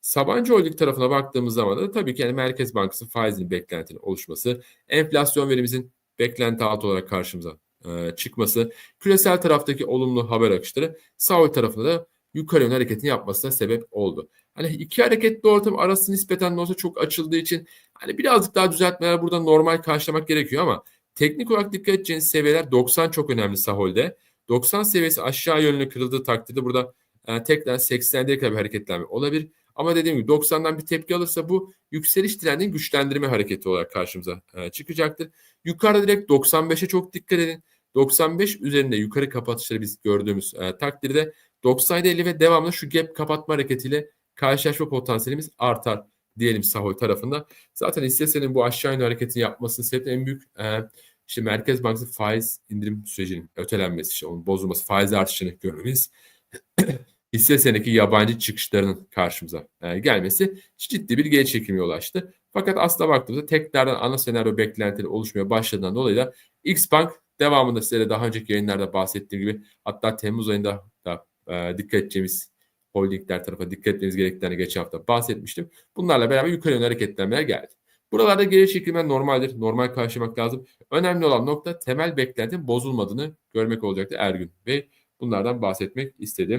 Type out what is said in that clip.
Sabancı Holding tarafına baktığımız zaman da tabii ki yani Merkez Bankası faizinin beklentinin oluşması, enflasyon verimizin beklenti altı olarak karşımıza e, çıkması, küresel taraftaki olumlu haber akışları Saudi tarafında da yukarı yönlü hareketini yapmasına sebep oldu. Hani iki hareketli ortam arası nispeten de olsa çok açıldığı için hani birazcık daha düzeltmeler burada normal karşılamak gerekiyor ama teknik olarak dikkat edeceğiniz seviyeler 90 çok önemli Sahol'de. 90 seviyesi aşağı yönlü kırıldığı takdirde burada e, tekrar 80'lere kadar bir hareketlenme olabilir. Ama dediğim gibi 90'dan bir tepki alırsa bu yükseliş trendinin güçlendirme hareketi olarak karşımıza e, çıkacaktır. Yukarıda direkt 95'e çok dikkat edin. 95 üzerinde yukarı kapatışları biz gördüğümüz e, takdirde 97 50 ve devamlı şu gap kapatma hareketiyle karşılaşma potansiyelimiz artar diyelim Sahol tarafında. Zaten hisse bu aşağı yönlü hareketini yapmasının sebebi en büyük e, işte Merkez Bankası faiz indirim sürecinin ötelenmesi, işte onun bozulması, faiz artışını görmemiz, hisse senedeki yabancı çıkışlarının karşımıza e, gelmesi ciddi bir geri çekilmeye ulaştı. Fakat aslına baktığımızda tekrardan ana senaryo beklentileri oluşmaya başladığından dolayı da Xbank devamında size de daha önceki yayınlarda bahsettiğim gibi hatta Temmuz ayında da e, dikkat edeceğimiz holdingler tarafa dikkat etmemiz gerektiğini geçen hafta bahsetmiştim. Bunlarla beraber yukarı yönlü hareketlenmeler geldi. Buralarda geri çekilme normaldir. Normal karşılamak lazım. Önemli olan nokta temel beklentinin bozulmadığını görmek olacaktı Ergün Bey. Bunlardan bahsetmek istedim.